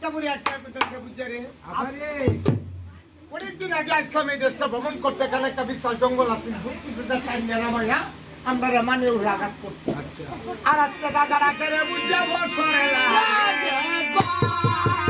একটা বুড়ি একটা পেতেছে বুঝছে রে আরে অনেকদিন আগে আসলাম এই দেশটা ভ্রমণ করতে এখানে একটা বিশাল জঙ্গল আছে কিছুটা টাইম নেওয়া ভাইয়া। আমরা মানে রাগাত করছি। আর আজকে দাদা রাখে রে বছরে বরাবরই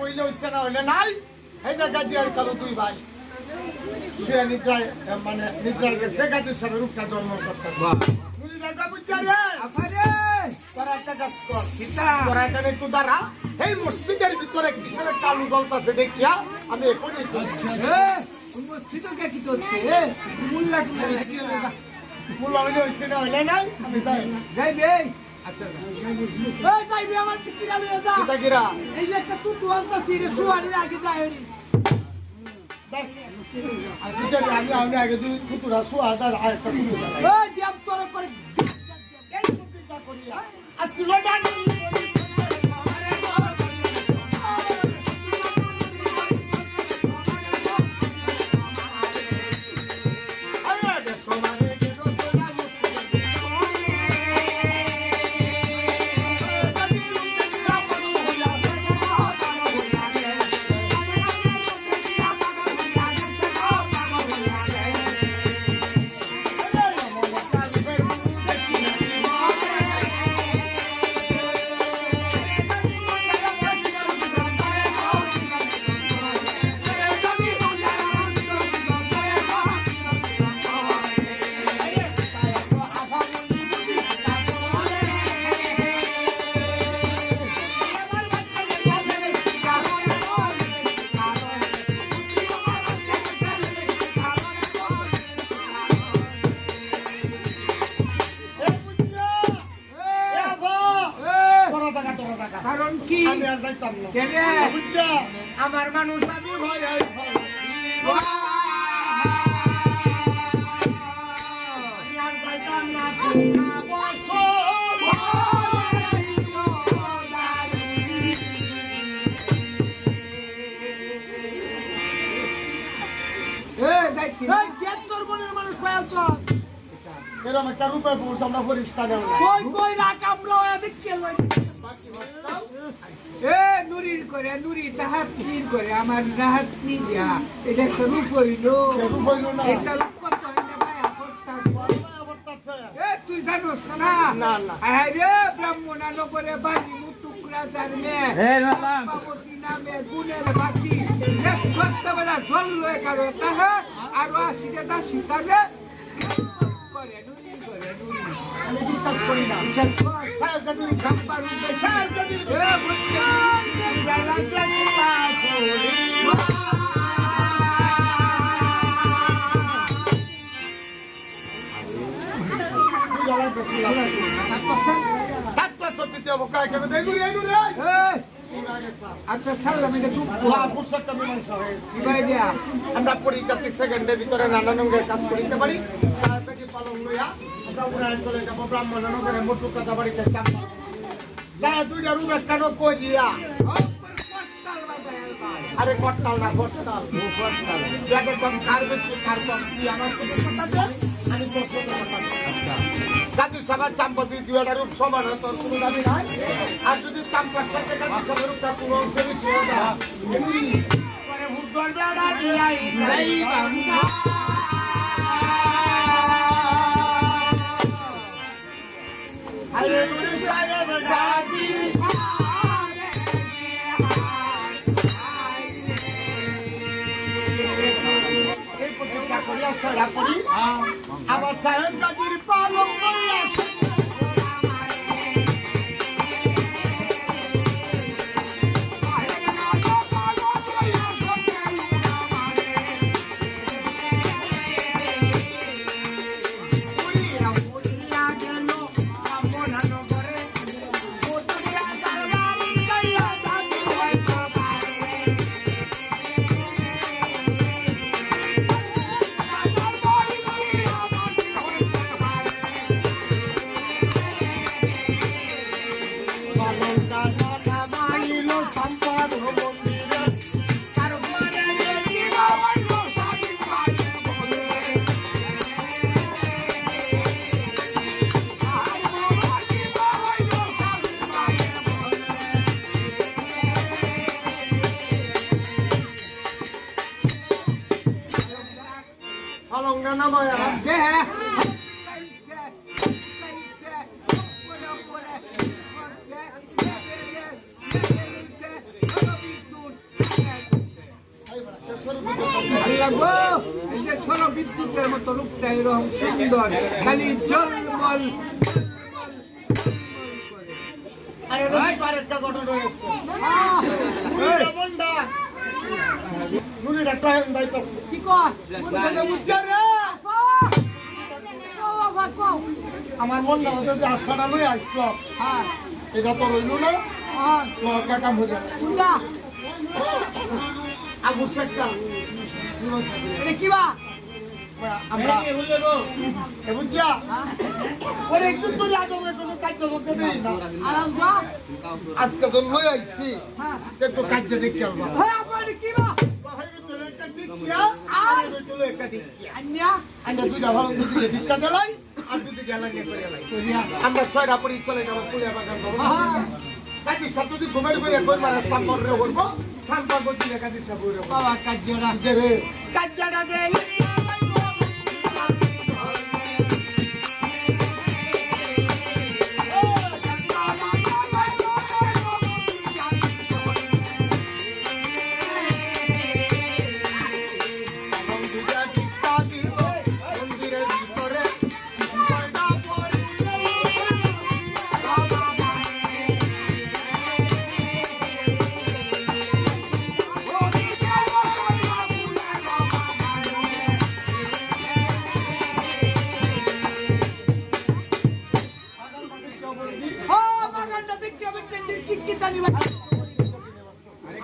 ওইলে হইছে না হইলে নাই এই যে গাজি কালো দুই ভাই সে নিদ্রায় মানে নিদ্রায় গেছে গাজি সাথে রূপটা করতে নুরি দেখা বুঝছে রে তোরা একটা কাজ একটু দাঁড়া এই মসজিদের ভিতরে কিসের একটা আলু জ্বলতেছে দেখিয়া আমি এখনই বলছিল কে কি তত্ত্ব এ মূল্য মুল্লা হইলে হইছে না হইলে নাই আমি যাই। যাই যাইতাম না আমার মানুষ আমি ভয়ে আমি আর যাইতাম না তোমরা বসো এ যাইতি এই কেন তোর মনের মানুষ পাইছ এরকম একটা রূপে পুরুষ আমরা পরিষ্কার এ নুরির করে নুরি তাহাত নীর করে আমার রাহাত নি দিয়া এটা একটা রূপ হইল রূপ হইল না। এটা কত হইলে করতাম এ তুই জানোস না না, না। হ্যাঁ রে ব্রাহ্মণা নগরে বাড়ি মুটুকরা যার মেয়ে। পার্বতী নামে গুণের বাতি। এক সত্যবেলা জল লয়ে কারও তাহা আর আসিরে দাসি তাহলে। আচ্ছা ছাড়লাম এটা দুঃখ কীভাবে দিয়া আমরা পরিচাতিক সেকেন্ডের ভিতরে নানা রঙের কাজ করিতে পারি। পালন লইয়া আমরা উড়ায় চলে যাব ব্রাহ্মণ নগরে মোটু কথা বাড়িতে চাপা। যারা দুইটা রুম একটা করিয়া। আরে করতাল না করতাল। যাকে কম কার বেশি কার কম কি আমার তো কথা দে। আমি তো সব কথা জাতি সভা দুই একটা রূপ সমান তোর কোনো দাবি নাই? আর যদি চাম্পার জাতি সভার রূপটা কোনো অংশে বেশি হয়ে যায় পরে করি আমার সাহেব গাজীর পালন লইয়া আল্লাহ এই যে সৌর বিদ্যুতের মতো রূপটা এরকম সুন্দর খালি জলমল। বুঝছে রে? আমার মন্ডা হতে যে আশাটা লই আসলাম হ্যাঁ। এটা তো রইল না। হ্যাঁ। কাম হয়ে যাবে শেখটা এটা কি বা? আমরা এ বুঝছিয়া ওরে একটু তো যাদবে কোনো কাজ করতে দেই না। আজকে তো লই আইছি। হ্যাঁ। একটু কাজ দেখতে আলবা হ্যাঁ আপনার কি বা? আমরা আমরা ছয়টা পরি করব সাথে যদি ঘুমের করে করবার রে করব। সাম্পর করছি রে কাজী সাহেব রে বাবা কাজরা যে রে দে